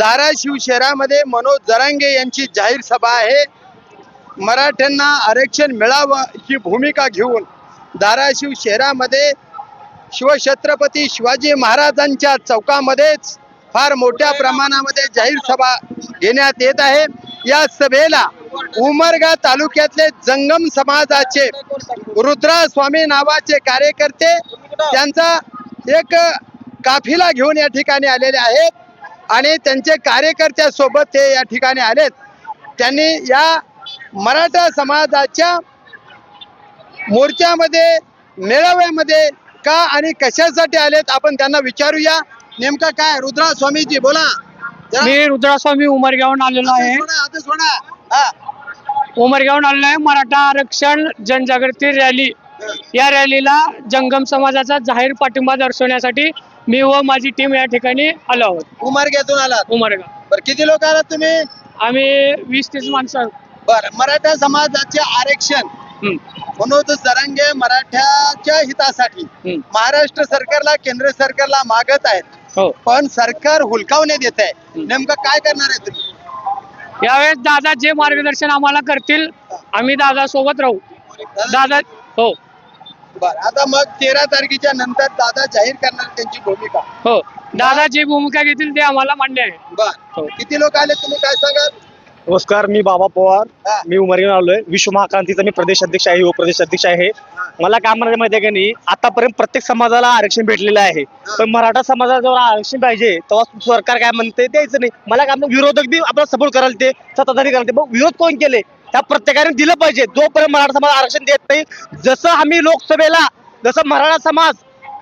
धाराशिव शहरामध्ये मनोज जरांगे यांची जाहीर सभा आहे. मराठ्यांना आरक्षण मिळावं ही भूमिका घेऊन धाराशिव शहरामध्ये शिवछत्रपती शिवाजी महाराजांच्या चौकामध्येच फार मोठ्या प्रमाणामध्ये जाहीर सभा घेण्यात येत आहे. या सभेला उमरगा तालुक्यातले जंगम समाजाचे रुद्रा स्वामी नावाचे कार्यकर्ते त्यांचा एक काफिला घेऊन या ठिकाणी आलेले आहेत. आणि त्यांचे कार्यकर्त्या सोबत ते या ठिकाणी आलेत. त्यांनी या मराठा समाजाच्या मोर्चामध्ये मेळाव्यामध्ये का आणि कशासाठी आलेत आपण त्यांना विचारूया. नेमकं काय? रुद्रा स्वामीजी बोला मी रुद्रास्वामी उमरगावून आलेलो आहे. सोडा. हा. उमरगावून आलेलो आहे. मराठा आरक्षण जनजागृती रॅली. या रॅलीला जंगम समाजाचा जाहीर पाठिंबा दर्शवण्यासाठी मी व माझी टीम या ठिकाणी आलो आहोत. उमरग्यातून आलात? उमरगाव बरं किती लोक आलात तुम्ही? आम्ही वीस तीस माणसं बर मराठा समाजाचे आरक्षण मनोज जरांगे मराठ्याच्या हितासाठी. महाराष्ट्र सरकारला केंद्र सरकारला मागत आहेत. हो. पण सरकार हुलकावणे देत आहे. नेमकं काय करणार आहे तुम्ही? यावेळेस दादा जे मार्गदर्शन आम्हाला करतील आम्ही दादा सोबत राहू दादा हो. बर आता मग तेरा तारखेच्या नंतर दादा जाहीर करणार त्यांची भूमिका. हो दादा जी भूमिका घेतील ते आम्हाला मान्य आहे. बर हो. किती लोक आले तुम्ही काय सांगाल नमस्कार मी बाबा पवार. मी उमरगेन आलोय. विश्व महाक्रांतीचा मी प्रदेश अध्यक्ष आहे उपप्रदेश अध्यक्ष आहे मला काय म्हणायचं माहिती आहे का नाही? आतापर्यंत प्रत्येक समाजाला आरक्षण भेटलेलं आहे. पण मराठा समाजाला जेव्हा आरक्षण पाहिजे तेव्हा सरकार काय म्हणते? द्यायचं नाही. मला काय म्हणतं, विरोधक बी आपला सपोर्ट करायला ते सत्ताधारी करायला ते. मग विरोध कोण केले? त्या प्रत्येकाने दिलं पाहिजे. जोपर्यंत मराठा समाज आरक्षण देत नाही जसं आम्ही लोकसभेला जसं मराठा समाज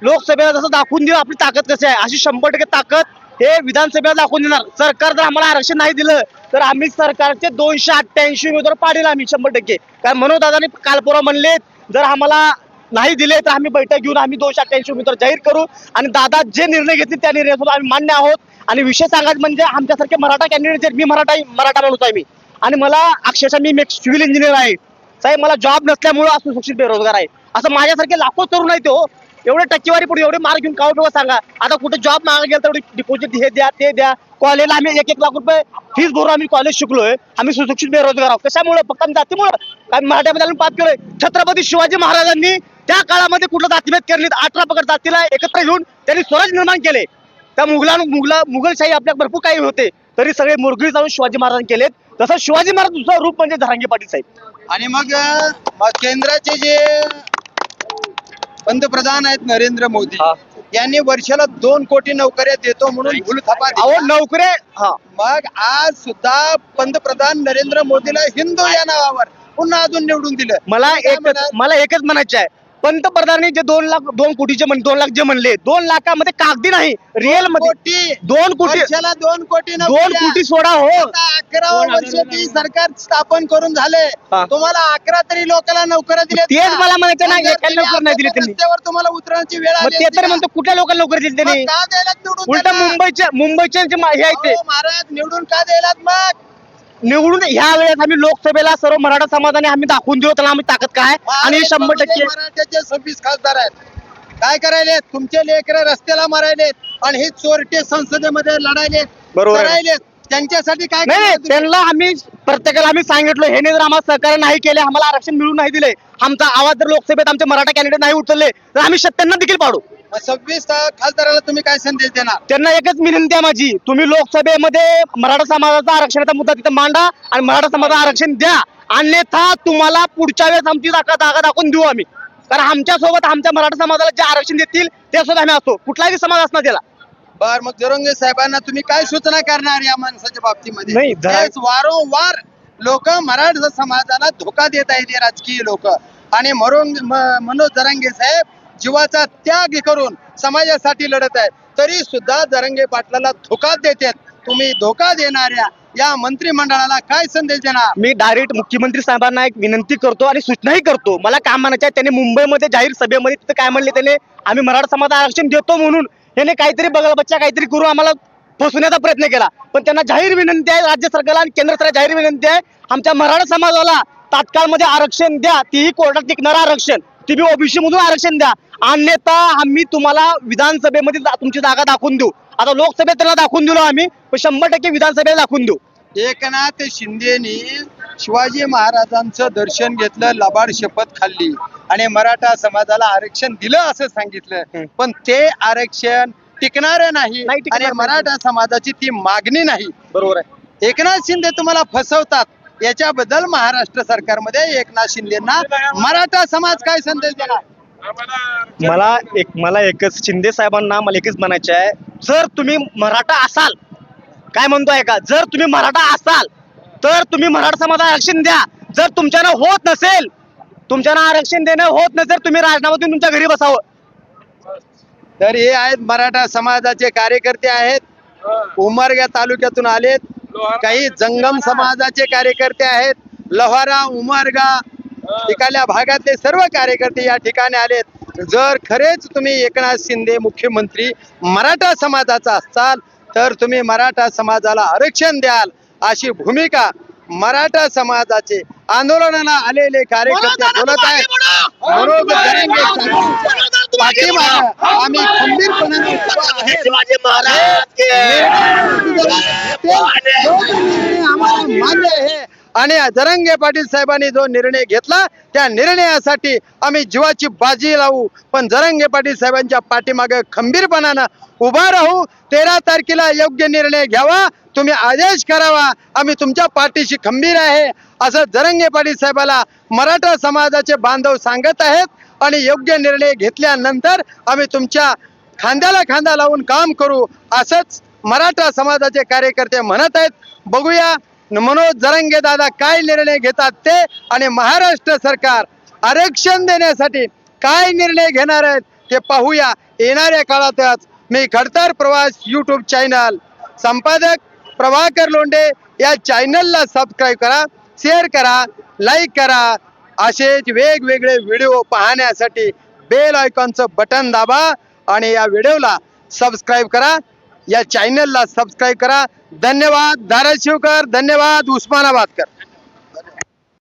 लोकसभेला जसं दाखवून देऊ आपली ताकद कशी आहे? अशी शंभर टक्के ताकद हे विधानसभेला दाखवून देणार. सरकार जर आम्हाला आरक्षण नाही दिलं तर आम्ही सरकारचे दोनशे अठ्ठ्याऐंशी उमेदवार पाडील आम्ही शंभर टक्के. कारण मनोज दादानी काल परवा म्हणले जर आम्हाला नाही दिले तर आम्ही बैठक घेऊन आम्ही दोनशे अठ्ठ्याऐंशी उमेदवार जाहीर करू. आणि दादा जे निर्णय घेतील त्या निर्णयासोबत आम्ही मान्य आहोत. आणि विषय सांगायचं म्हणजे आमच्यासारखे मराठा कॅन्डिडेट आहेत. मी मराठा मराठा माणूस आहे मी. आणि मला अक्षरशः मी एक सिव्हिल इंजिनियर आहे. साहेब मला जॉब नसल्यामुळे असं सुशिक्षित बेरोजगार आहे. असं माझ्यासारखे लाखो तरुण आहेत हो. एवढे टक्केवारी पुढे एवढे मार्क घेऊन काय उपयोग सांगा. आता कुठे जॉब मागा गेला तेवढी डिपॉझिट हे द्या ते द्या. कॉलेजला आम्ही एक एक लाख रुपये फीस भरून आम्ही कॉलेज शिकलोय. आम्ही सुशिक्षित बेरोजगार आहोत. कशामुळे? फक्त आम्ही जातीमुळे. कारण मराठ्यामध्ये आम्ही पाप केलोय. छत्रपती शिवाजी महाराजांनी त्या काळामध्ये कुठलं जातीभेद केले अठरा पकड जातीला एकत्र घेऊन त्यांनी स्वराज निर्माण केले. त्या मुघला मुघला मुघलशाही आपल्या भरपूर काही होते. तरी सगळे मुरगळी जाऊन शिवाजी महाराजांनी केलेत तसं शिवाजी महाराज दुसरं रूप म्हणजे धरांगे पाटील साहेब आणि मग केंद्राचे जे पंतप्रधान आहेत नरेंद्र मोदी. यांनी वर्षाला दोन कोटी नोकऱ्या देतो म्हणून भूलथापा अहो. नोकऱ्या हा मग आज सुद्धा पंतप्रधान नरेंद्र मोदीला हिंदू या नावावर पुन्हा अजून निवडून दिलं मला म्हणाल? मला एकच म्हणायचं आहे पंतप्रधानांनी जे दोन लाख दोन कोटीचे म्हण दोन लाख जे म्हणले दोन लाखामध्ये कागदी नाही रिअलमध्ये कोटी दोन कोटी वर्षाला दोन कोटी दोन. कोटी सोडा हो आता हजार वर्ष ती सरकार स्थापन करून झाले हा. तुम्हाला अकरा तरी लोकांना नोकऱ्या दिल्या तेच मला म्हणायचं नाही, एकाला नोकर नाही दिली त्यांनी. रस्त्यावर तुम्हाला उतरण्याची वेळ मग आली ते तर? म्हणतो कुठल्या लोकांना नोकरी दिली त्यांनी उलट त्यांना? मुंबईचे मुंबईचे जे मा- हे ते अहो, महाराज निवडून का द्यायलात मग निवडून ह्या वेळेस आम्ही लोकसभेला सर्व मराठा समाजाने आम्ही दाखवून देऊ त्याला आम्ही ताकद काय आणि शंभर महाराष्ट्रामध्ये टक्के मराठ्याचे सव्वीस खासदार आहेत. काय करायले? तुमचे लेकर रस्त्याला मारायलेत आणि हे चोरटे संसदेमध्ये लढायले. बरोबर. करायलेत त्यांच्यासाठी काय नाही? त्यांना आम्ही प्रत्येकाला आम्ही सांगितलं हे जर आम्हाला सहकार्य नाही केले आम्हाला आरक्षण मिळून नाही दिले. आमचा आवाज जर लोकसभेत आमचे मराठा कॅन्डिडेट नाही उचलले तर आम्ही त्यांना देखील पाडू. मग सव्वीस खासदाराला तुम्ही काय संदेश देणार? त्यांना एकच विनंती आहे माझी. तुम्ही लोकसभेमध्ये मराठा समाजाचा आरक्षणाचा मुद्दा तिथे मांडा आणि मराठा समाजाचं आरक्षण द्या. अन्यथा तुम्हाला पुढच्या वेळेस आमची जागा जागा दाखवून देऊ आम्ही. कारण आमच्यासोबत आमच्या मराठा समाजाला जे आरक्षण देतील त्या सोबत आम्ही असतो. कुठलाही समाज असणार त्याला. बर मग जरंगे साहेबांना तुम्ही काय सूचना करणार या माणसाच्या बाबतीमध्ये? नाही, जरा- तेच वारंवार लोक मराठा समाजाला धोका देत आहेत हे राजकीय लोक. आणि मरोंग म- मनोज जरांगे साहेब जीवाचा त्याग करून समाजासाठी लढत आहेत तरी सुद्धा जरंगे पाटलाला धोका देतात. तुम्ही धोका देणाऱ्या या मंत्रिमंडळाला काय संदेश देणार? मी डायरेक्ट मुख्यमंत्री साहेबांना एक विनंती करतो आणि सूचनाही करतो. मला काम म्हणायचं आहे. त्यांनी मुंबईमध्ये जाहीर सभेमध्ये तिथे काय म्हणले त्याने? आम्ही मराठा समाज आरक्षण देतो म्हणून. याने काहीतरी बघा बच्चा काहीतरी करू आम्हाला फसवण्याचा प्रयत्न केला. पण त्यांना जाहीर विनंती आहे राज्य सरकारला आणि केंद्र सरकार जाहीर विनंती आहे आमच्या मराठा समाजाला तात्काळमध्ये आरक्षण द्या. तीही कोर्टात टिकणारं आरक्षण. तुम्ही ओबीसी मधून आरक्षण द्या. अन्यथा आम्ही तुम्हाला विधानसभेमध्ये तुमची जागा दाखवून देऊ. आता लोकसभेत त्यांना दाखवून दिलो आम्ही पण शंभर टक्के विधानसभेला दाखवून देऊ. एकनाथ शिंदेनी शिवाजी महाराजांचं दर्शन घेतलं लबाड शपथ खाल्ली आणि मराठा समाजाला आरक्षण दिलं असं सांगितलं. पण ते आरक्षण टिकणार नाही आणि नाही. मराठा समाजाची ती मागणी नाही. बरोबर आहे. एकनाथ शिंदे तुम्हाला फसवतात. याच्याबद्दल महाराष्ट्र सरकारमध्ये एकनाथ शिंदेना मराठा समाज काय संदेश देणार? मला एक मला एकच शिंदे साहेबांना मला एकच म्हणायचे आहे. जर तुम्ही मराठा असाल काय म्हणतोय का? जर तुम्ही मराठा असाल तर तुम्ही मराठा समाजाला आरक्षण द्या. जर तुमच्यानं होत नसेल तुमच्यानं आरक्षण देणं होत नसेल तुम्ही राजीनामा देऊन तुमच्या घरी बसावं. तर हे आहेत मराठा समाजाचे कार्यकर्ते आहेत. उमरगा तालुक्यातून आलेत. काही जंगम समाजाचे कार्यकर्ते आहेत लोहारा उमरगा इकडल्या भागातले सर्व कार्यकर्ते या ठिकाणी आलेत. जर खरेच तुम्ही एकनाथ शिंदे मुख्यमंत्री मराठा समाजाचा असाल तर तुम्ही मराठा समाजाला आरक्षण द्याल अशी भूमिका मराठा समाजाचे आंदोलनाला आलेले कार्यकर्ते बोलत आहेत. पाठीमागं आम्ही खंबीरपणाने उभा आहे. आम्हाला मान्य आहे. आणि जरंगे पाटील साहेबांनी जो निर्णय घेतला त्या निर्णयासाठी आम्ही जीवाची बाजी लावू. पण जरंगे पाटील साहेबांच्या पाठीमागे खंबीरपणानं उभा राहू. तेरा तारखेला योग्य निर्णय घ्यावा. तुम्ही आदेश करावा. आम्ही तुमच्या पाठीशी खंबीर आहे. असं जरंगे पाटील साहेबाला मराठा समाजाचे बांधव सांगत आहेत. आणि योग्य निर्णय घेतल्यानंतर आम्ही तुमच्या खांद्याला खांदा लावून काम करू. असंच मराठा समाजाचे कार्यकर्ते म्हणत आहेत. बघूया. मनोज जरंगे दादा काय निर्णय घेतात ते आणि महाराष्ट्र सरकार आरक्षण देण्यासाठी काय निर्णय घेणार आहेत ते पाहूया. येणाऱ्या काळातच मी खडतर प्रवास यूट्यूब चॅनल संपादक प्रभाकर लोंडे या चॅनलला सबस्क्राईब करा शेअर करा लाईक करा. असेच वेगवेगळे व्हिडिओ पाहण्यासाठी बेल आयकॉनचं बटन दाबा आणि या व्हिडिओला सबस्क्राईब करा. या चॅनलला सबस्क्राईब करा. धन्यवाद. धाराशिवकर धन्यवाद. उस्मानाबादकर.